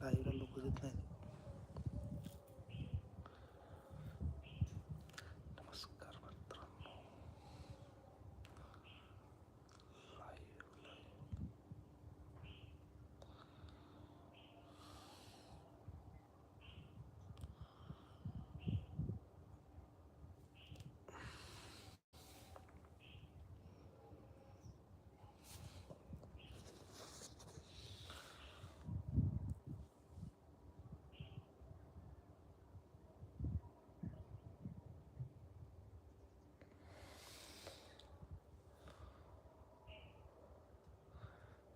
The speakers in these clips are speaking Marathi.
लाईव्हला लोक देत नाही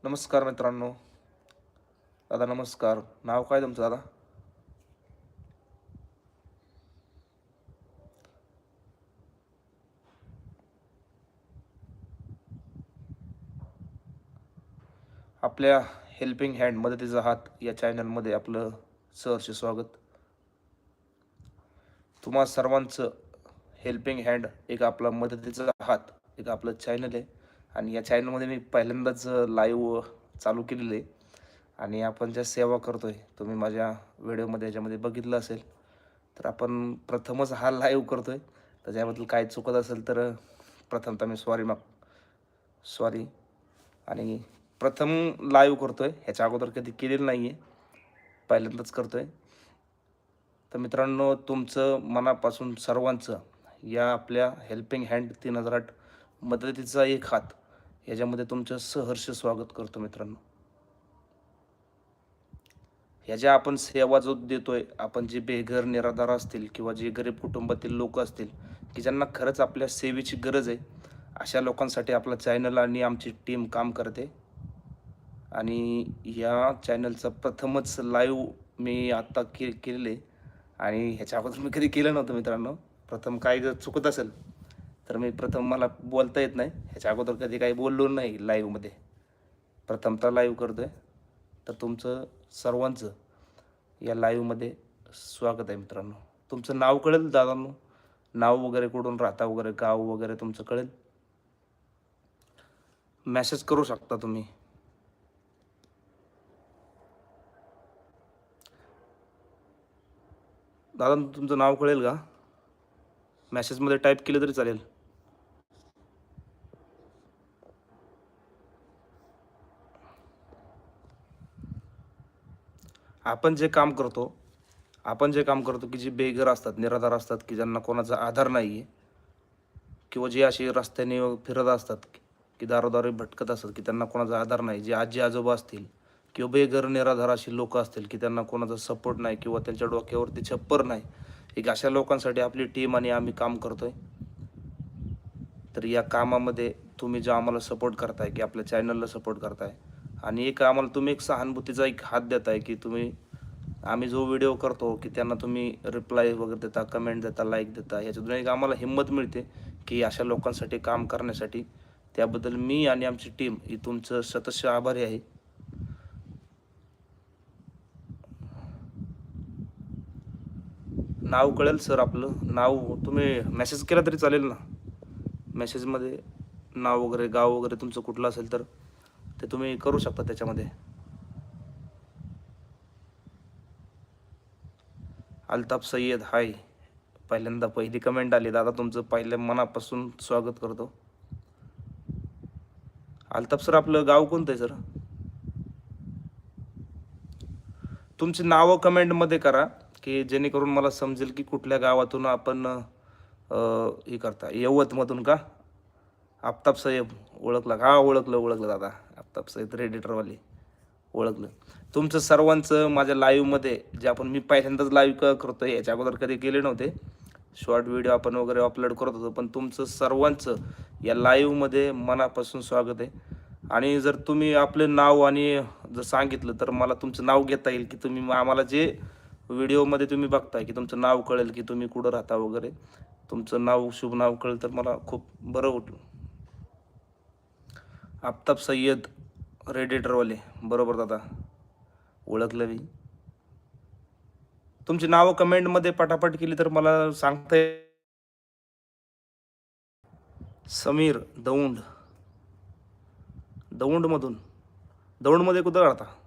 नमस्कार मित्रांनो. दादा नमस्कार. नाव काय तुमचं दादा? आपल्या हेल्पिंग हँड मदतीचा हात या चॅनलमध्ये आपलं सहर्ष स्वागत. तुम्हा सर्वांचं हेल्पिंग हँड एक आपला मदतीचा हात एक आपलं चॅनल आहे. आणि या चॅनलमध्ये मी पहिल्यांदाच लाईव्ह चालू केलेलं आहे. आणि आपण ज्या सेवा करतो आहे तुम्ही माझ्या व्हिडिओमध्ये याच्यामध्ये बघितलं असेल तर आपण प्रथमच हा लाईव्ह करतो आहे त्याच्याबद्दल काय चुकत असेल तर प्रथमतः मी सॉरी माग सॉरी आणि प्रथम लाईव्ह करतो आहे ह्याच्या अगोदर कधी केलेलं नाही आहे पहिल्यांदाच करतो आहे तर मित्रांनो तुमचं मनापासून सर्वांचं या आपल्या हेल्पिंग हँड तीन हजार आठ मदतीचा एक हात याच्यामध्ये तुमचं सहर्ष स्वागत करतो मित्रांनो. ह्या ज्या आपण सेवा जो देतोय आपण जे बेघर निराधार असतील किंवा जे गरीब कुटुंबातील लोक असतील की ज्यांना खरंच आपल्या सेवेची गरज आहे अशा लोकांसाठी आपला चॅनल आणि आमची टीम काम करते. आणि या चॅनलचं प्रथमच लाईव्ह मी आत्ता के केलेलं आहे. आणि ह्याच्या अगोदर मी कधी केलं नव्हतं मित्रांनो. प्रथम काय जर चुकत असेल तर मी प्रथम मला बोलता येत नाही. ह्याच्या अगोदर कधी काही बोललो नाही लाईव्हमध्ये प्रथमतः लाईव्ह करतो आहे तर तुमचं सर्वांचं या लाईव्हमध्ये स्वागत आहे मित्रांनो. तुमचं नाव कळेल दादांनो. नाव वगैरे कुठून राहता वगैरे गाव वगैरे तुमचं कळेल. मेसेज करू शकता तुम्ही. दादा तुमचं नाव कळेल का? मेसेजमध्ये टाईप केलं तरी चालेल. आपण जे काम करतो आपण जे काम करतो की जे बेघर असतात निराधार असतात की ज्यांना कोणाचा आधार नाही आहे किंवा जे असे रस्त्याने फिरत असतात की दारोदारी भटकत असतात की त्यांना कोणाचा आधार नाही जे आजी आजोबा असतील किंवा बेघर निराधार अशी लोक असतील की त्यांना कोणाचा सपोर्ट नाही किंवा त्यांच्या डोक्यावरती छप्पर नाही एक अशा लोकांसाठी आपली टीम आणि आम्ही काम करतोय. तर या कामामध्ये तुम्ही जो आम्हाला सपोर्ट करताय की आपल्या चॅनलला सपोर्ट करताय आणि एक आम्हाला तुम्ही एक सहानुभूतीचा एक हात देताय की तुम्ही आम्ही जो व्हिडिओ करतो की त्यांना तुम्ही रिप्लाय वगैरे देता कमेंट देता लाईक देता ह्याच्यातून एक आम्हाला हिंमत मिळते की अशा लोकांसाठी काम करण्यासाठी. त्याबद्दल मी आणि आमची टीम ही तुमचं सतस्य आभारी आहे. नाव कळेल सर आपलं. नाव तुम्ही मेसेज केला तरी चालेल ना? मेसेजमध्ये नाव वगैरे गाव वगैरे तुमचं कुठलं असेल तर ते तुम्ही करू शकता त्याच्यामध्ये. अल्ताफ सय्यद हाय. पहिल्यांदा पहिली कमेंट आली. दादा तुमचं पहिल्या मनापासून स्वागत करतो. अल्ताफ सर आपलं गाव कोणतं आहे सर? तुमची नावं कमेंटमध्ये करा. की जेणेकरून मला समजेल की कुठल्या गावातून आपण हे करता यवतमधून का? आफताब साहेब ओळखला का? ओळखलं ओळखलं दादा. आफताब साहेब रेडिटरवाले ओळखलं. तुमचं सर्वांचं माझ्या लाईव्हमध्ये जे आपण मी पहिल्यांदाच लाईव्ह करतो याच्या अगोदर कधी गेले नव्हते. शॉर्ट व्हिडिओ आपण वगैरे अपलोड करत होतो पण तुमचं सर्वांचं या लाईव्हमध्ये मनापासून स्वागत आहे. आणि जर तुम्ही आपलं नाव आणि जर सांगितलं तर मला तुमचं नाव घेता येईल की तुम्ही आम्हाला जे व्हिडिओमध्ये तुम्ही बघताय की तुमचं नाव कळेल की तुम्ही कुठं राहता वगैरे. तुमचं नाव शुभ नाव कळेल तर मला खूप बरं होतं आफताब सय्यद रेडिटरवाले बरोबर दादा. ओळखलं मी. तुमची नावं कमेंटमध्ये पटापट केली तर मला सांगता येईल. समीर दौंड. दौंडमधून. दौंडमध्ये कुठं राहता?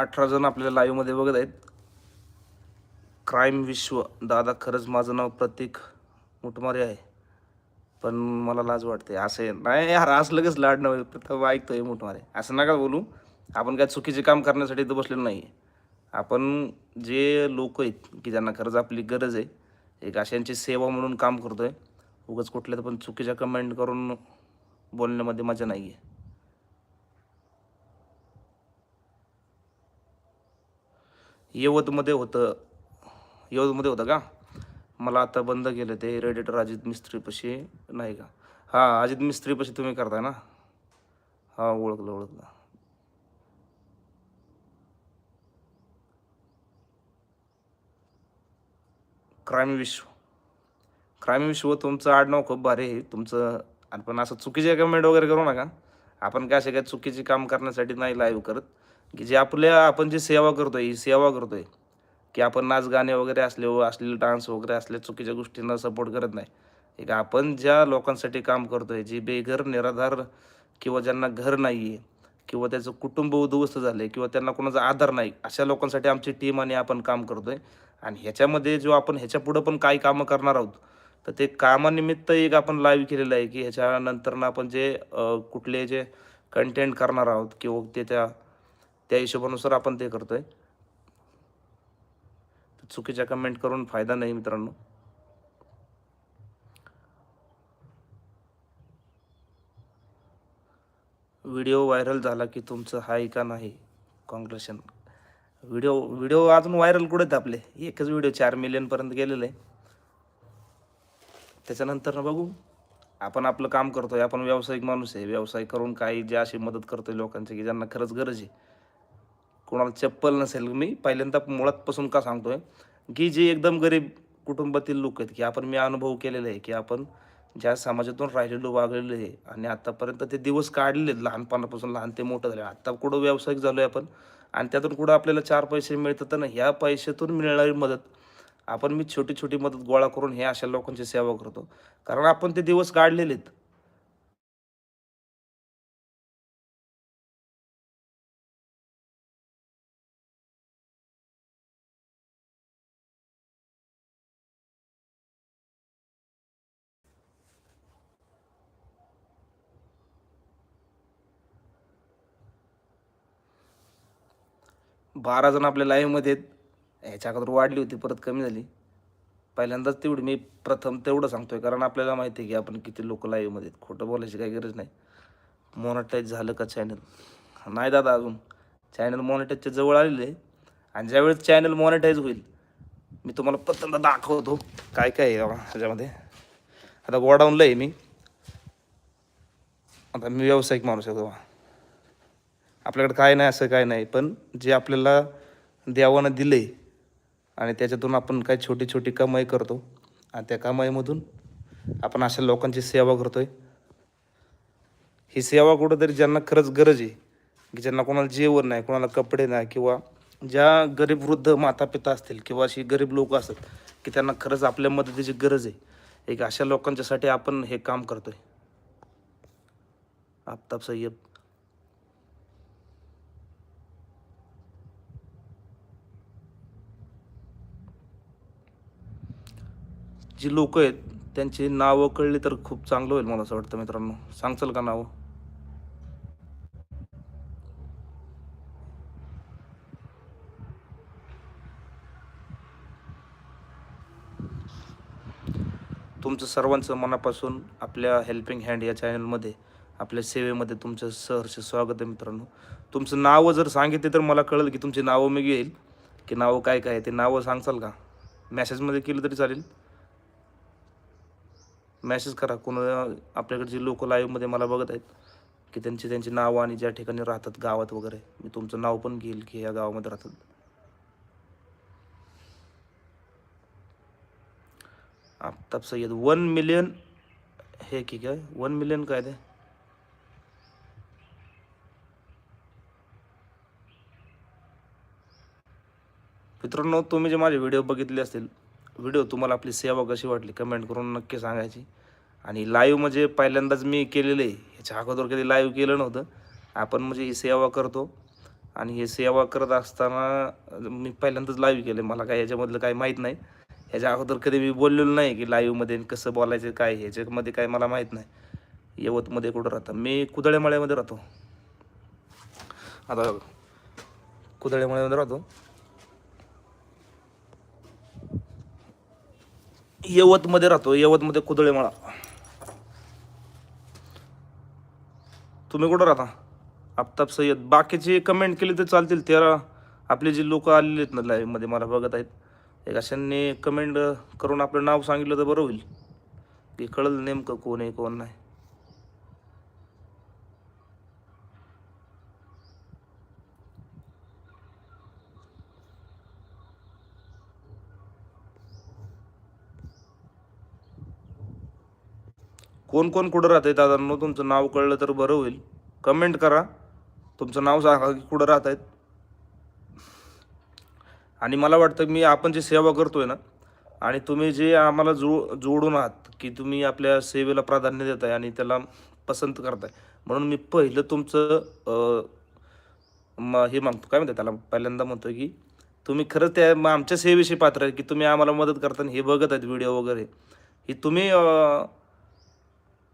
अठरा जण आपल्याला लाईव्हमध्ये बघत आहेत. क्राईम विश्व. दादा खरंच माझं नाव प्रतीक मुठमारे आहे. पण मला लाज वाटते. असं आहे. नाही यार आज लगेच लाड नव्हे. प्रथम ऐकतोय मुठमारे असं नका बोलू. आपण काय चुकीचे काम करण्यासाठी इथं बसलेलो नाही आपण जे लोक आहेत की ज्यांना खरंच आपली गरज आहे एक अशांची सेवा म्हणून काम करतोय उगाच कुठल्या पण चुकीच्या कमेंट करून बोलण्यामध्ये मजा नाही आहे यवतमध्ये होतं. यवतमध्ये होतं का? मला आता बंद केलं ते रेडिटर अजित मिस्त्रीपाशी नाही का? हां अजित मिस्त्रीपाशी तुम्ही करताय ना? हां ओळखलं ओळखलं. क्राईम विश्व. क्राईम विश्व तुमचं आडनाव खूप भारी आहे. तुमचं आणि पण असं चुकीचे कमेंट वगैरे करू नका. आपण काय असे काय चुकीचे काम करण्यासाठी नाही लाईव्ह करत. की जे आपल्या आपण जी सेवा करतोय ही सेवा करतोय की आपण नाच गाणे वगैरे असले व असलेले डान्स वगैरे असल्या चुकीच्या गोष्टींना सपोर्ट करत नाही. एक आपण ज्या लोकांसाठी काम करतोय जे बेघर निराधार किंवा ज्यांना घर नाही आहे किंवा त्याचं कुटुंब उद्ध्वस्त झालं आहे किंवा त्यांना कोणाचा आधार नाही अशा लोकांसाठी आमची टीम आणि आपण काम करतोय. आणि ह्याच्यामध्ये जो आपण ह्याच्या पुढं पण काही कामं करणार आहोत तर ते कामानिमित्त एक आपण लाईव्ह केलेलं आहे की ह्याच्यानंतरनं आपण जे कुठले जे कंटेंट करणार आहोत किंवा ते त्या त्या हिशोबानुसार आपण ते करतोय. चुकीच्या कमेंट करून फायदा नाही मित्रांनो. व्हिडिओ व्हायरल झाला की तुमचं हाय का नाही? कॉन्क्लुशन व्हिडिओ व्हिडिओ अजून व्हायरल कुठे आहेत आपले? एकच व्हिडिओ चार मिलियनपर्यंत गेलेलं आहे. त्याच्यानंतर बघू. आपण आपलं काम करतोय. आपण व्यावसायिक माणूस आहे. व्यवसाय करून काही जे अशी मदत करतोय लोकांची की ज्यांना खरंच गरज आहे. कोणाला चप्पल नसेल मी पहिल्यांदा मुळातपासून का सांगतोय की जे एकदम गरीब कुटुंबातील लोक आहेत की आपण मी अनुभव केलेला आहे की आपण ज्या समाजातून राहिलेलो वागलेलो आहे आणि आतापर्यंत ते दिवस काढलेले आहेत लहानपणापासून लहान ते मोठं झाले आत्ता कुठं व्यावसायिक झालो आहे आपण आणि त्यातून कुठं आपल्याला चार पैसे मिळतात ना ह्या पैशातून मिळणारी मदत आपण मी छोटी छोटी मदत गोळा करून हे अशा लोकांची सेवा करतो. कारण आपण ते दिवस काढलेले आहेत बारा जण आपल्या लाईव्हमध्ये आहेत. ह्याच्या अगोदर वाढली होती परत कमी झाली. पहिल्यांदाच तेवढी मी प्रथम तेवढं सांगतोय कारण आपल्याला माहिती आहे की आपण किती लोक लाईव्हमध्ये आहेत. खोटं बोलायची काही गरज नाही. मॉनिटाईज झालं का चॅनल नाही दादा अजून. चॅनल मॉनिटाईजच्या जवळ आलेलं आहे. आणि ज्यावेळेस चॅनल मॉनिटाईज होईल मी तुम्हाला प्रथम दाखवतो काय काय आहे बाबा ह्याच्यामध्ये. आता गोडाऊनला आहे मी. आता मी व्यावसायिक माणूस आहे बाबा आपल्याकडे काय नाही असं काय नाही. पण जे आपल्याला देवानं दिले आणि त्याच्यातून आपण काय छोटी छोटी कमाई करतो आणि त्या कमाईमधून आपण अशा लोकांची सेवा करतोय. ही सेवा कुठंतरी ज्यांना खरंच गरज आहे की ज्यांना कोणाला जेवण नाही कोणाला कपडे नाही किंवा ज्या गरीब वृद्ध माता पिता असतील किंवा अशी गरीब लोक असतात की त्यांना खरंच आपल्या मदतीची गरज आहे एक अशा लोकांच्यासाठी आपण हे काम करतोय. आफताब सय्यद. जी लोक आहेत त्यांची नावं कळली तर खूप चांगलं होईल मला असं वाटतं मित्रांनो. सांगचाल का नावं? तुमचं सर्वांचं मनापासून आपल्या हेल्पिंग हँड या चॅनलमध्ये आपल्या सेवेमध्ये तुमचं सहर्ष स्वागत आहे मित्रांनो. तुमचं नावं जर सांगितले तर मला कळेल की तुमची नावं मी घेईल. की नावं काय काय आहे ते नावं सांगचाल का? मॅसेजमध्ये केलं तरी चालेल. मेसेज करा. कोण आपल्याकडे जे लोक लाईव्हमध्ये मला बघत आहेत की त्यांची त्यांची नावं आणि ज्या ठिकाणी राहतात गावात वगैरे मी तुमचं नाव पण घेईल की या गावामध्ये राहतात. आफताब सय्यद. वन मिलियन हे की काय? वन मिलियन काय ते? मित्रांनो तुम्ही जे माझे व्हिडिओ बघितले असतील व्हिडिओ तुम्हाला आपली सेवा कशी वाटली? कमेंट करून नक्की सांगायची. आणि लाईव्ह म्हणजे पहिल्यांदाच मी केलेलं आहे. ह्याच्या अगोदर कधी लाईव्ह केलं नव्हतं. आपण म्हणजे ही सेवा करतो. आणि हे सेवा करत असताना मी पहिल्यांदाच लाईव्ह केलं मला काय याच्यामधलं काही माहीत नाही. ह्याच्या अगोदर कधी मी बोललेलो नाही की लाईव्हमध्ये कसं बोलायचं काय ह्याच्यामध्ये काय मला माहीत नाही. यवतमध्ये कुठं राहतं? मी कुदळेमाळ्यामध्ये राहतो. आता कुदळेमाळ्यामध्ये राहतो. यवतमध्ये राहतो यवतमध्ये कुदळेमाळा तुम्ही कुठं राहता? आफताब सय्यद. बाकीचे कमेंट केले तर चालतील तेरा आपले जे लोक आलेले आहेत ना लाईव्हमध्ये मला बघत आहेत. एक अशांनी कमेंट करून आपलं नाव सांगितलं तर बरं होईल. की कळलं नेमकं कोण आहे कोण नाही. कोण कोण कुठं राहत आहे दादांनो तुमचं नाव कळलं तर बरं होईल. कमेंट करा. तुमचं नाव सांगा की कुठं राहत आहेत आणि मला वाटतं मी आपण जे सेवा करतो आहे ना आणि तुम्ही जे आम्हाला जो जोडून आहात की तुम्ही आपल्या सेवेला प्राधान्य देत आहे आणि त्याला पसंत करताय. म्हणून मी पहिलं तुमचं म हे मागतो. काय म्हणतात त्याला? पहिल्यांदा म्हणतो की तुम्ही खरंच त्या आमच्या सेवेशी पात्र आहे की तुम्ही आम्हाला मदत करताना हे बघत आहेत व्हिडिओ वगैरे. ही तुम्ही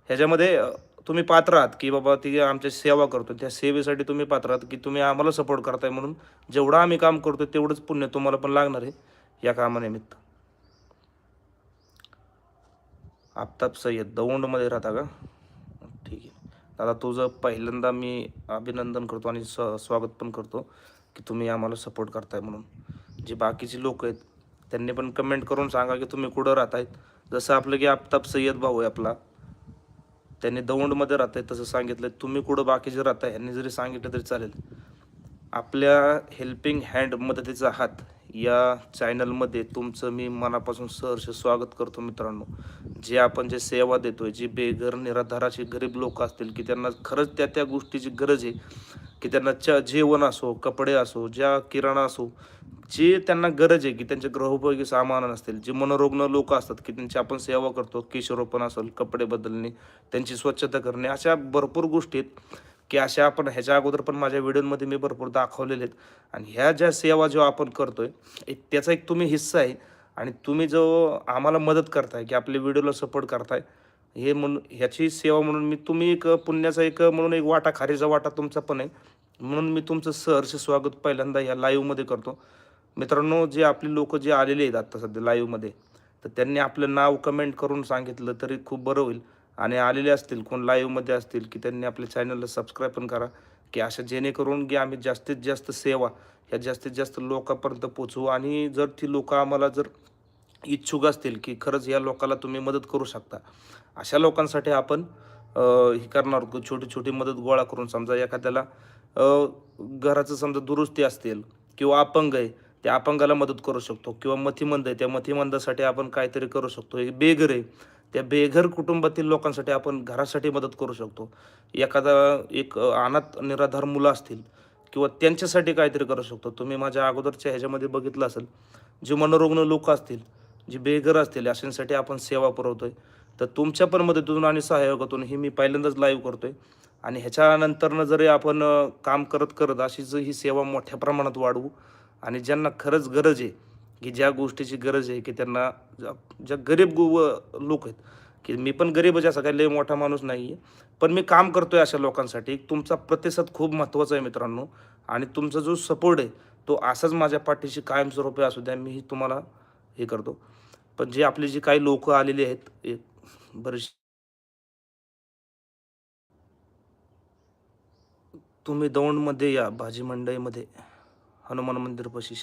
ह्याच्यामध्ये तुम्ही पात्र आहात की बाबा ती आमच्या सेवा करतो त्या सेवेसाठी तुम्ही पात्र आहात की तुम्ही आम्हाला सपोर्ट करताय म्हणून जेवढं आम्ही काम करतो तेवढंच पुण्य तुम्हाला पण लागणार आहे या कामानिमित्त. आफताब सय्यद दौंडमध्ये राहता का? ठीक आहे. दादा तुझं पहिल्यांदा मी अभिनंदन करतो आणि स स्वागत पण करतो की तुम्ही आम्हाला सपोर्ट करताय म्हणून. जे बाकीचे लोक आहेत त्यांनी पण कमेंट करून सांगा की तुम्ही कुठं राहतायत. जसं आपलं की आफताब सय्यद भाऊ आहे आपला. त्यांनी दौंडमध्ये राहत तसं सांगितलं तुम्ही कुठं बाकीचे राहताय? यांनी जरी सांगितलं तरी चालेल. आपल्या हेल्पिंग हँड मदतीचा हात या चॅनलमध्ये तुमचं मी मनापासून सहर्ष स्वागत करतो मित्रांनो. जे आपण जे सेवा देतोय जी बेघर निराधाराचे गरीब लोक असतील की त्यांना खरंच त्या त्या गोष्टीची गरज आहे. की त्यांना च जेवण असो कपडे असो ज्या किराणा असो जे त्यांना गरज आहे की त्यांच्या ग्रहोपयोगी सामान असतील जे मनोरुग्ण लोक असतात की त्यांची आपण सेवा करतो केशरोपण असेल कपडे बदलणे त्यांची स्वच्छता करणे अशा भरपूर गोष्टी आहेत की अशा आपण ह्याच्या अगोदर पण माझ्या व्हिडिओमध्ये मी भरपूर दाखवलेले आहेत. आणि ह्या ज्या सेवा जेव्हा आपण करतोय एक त्याचा एक तुम्ही हिस्सा आहे. आणि तुम्ही जो आम्हाला मदत करताय की आपल्या व्हिडिओला सपोर्ट करताय हे म्हणून ह्याची सेवा म्हणून मी तुम्ही एक पुण्याचा एक म्हणून एक वाटा खारीचा वाटा तुमचा पण आहे. म्हणून मी तुमचं सहर्ष स्वागत पहिल्यांदा ह्या लाईव्हमध्ये करतो. मित्रांनो जे आपले लोक जे आलेले आहेत आत्ता सध्या लाईव्हमध्ये तर त्यांनी आपलं नाव कमेंट करून सांगितलं तरी खूप बरं होईल. आणि आलेले असतील कोण लाईव्हमध्ये असतील की त्यांनी आपल्या चॅनलला सबस्क्राईब पण करा की अशा जेणेकरून की आम्ही जास्तीत जास्त सेवा ह्या जास्तीत जास्त लोकांपर्यंत पोचवू आणि जर ती लोकं आम्हाला जर इच्छुक असतील की खरंच या लोकाला तुम्ही मदत करू शकता अशा लोकांसाठी आपण हे करणार छोटी छोटी मदत गोळा करून समजा एखाद्याला घराचं समजा दुरुस्ती असतील किंवा अपंग आहे त्या अपंगाला मदत करू शकतो किंवा मतिमंद आहे त्या मतिमंदासाठी आपण काहीतरी करू शकतो. एक बेघर आहे त्या बेघर कुटुंबातील लोकांसाठी आपण घरासाठी मदत करू शकतो. एखादा एक अनाथ निराधार मुलं असतील किंवा त्यांच्यासाठी काहीतरी करू शकतो. तुम्ही माझ्या अगोदरच्या ह्याच्यामध्ये बघितलं असेल जे मनोरुग्ण लोक असतील जे बेघर असतील अशांसाठी आपण सेवा पुरवतोय. तर तुमच्या पण मदतीतून आणि सहयोगातून ही मी पहिल्यांदाच लाईव्ह करतोय. आणि ह्याच्यानंतरनं जरी आपण काम करत करत अशीच ही सेवा मोठ्या प्रमाणात वाढवू आणि ज्यांना खरंच गरज आहे की ज्या गोष्टीची गरज आहे की त्यांना ज्या गरीब गो लोक आहेत की मी पण गरीबच असा काही लय मोठा माणूस नाही आहे पण मी काम करतोय अशा लोकांसाठी तुमचा प्रतिसाद खूप महत्त्वाचा आहे मित्रांनो. आणि तुमचा जो सपोर्ट आहे तो असाच माझ्या पाठीशी कायमस्वरूपी असू द्या मीही तुम्हाला हे करतो. पण जे आपले जे काही लोक आलेले आहेत एक बरेच तुम्ही दौंडमध्ये या भाजी मंडईमध्ये हनुमान मंदिरपाशी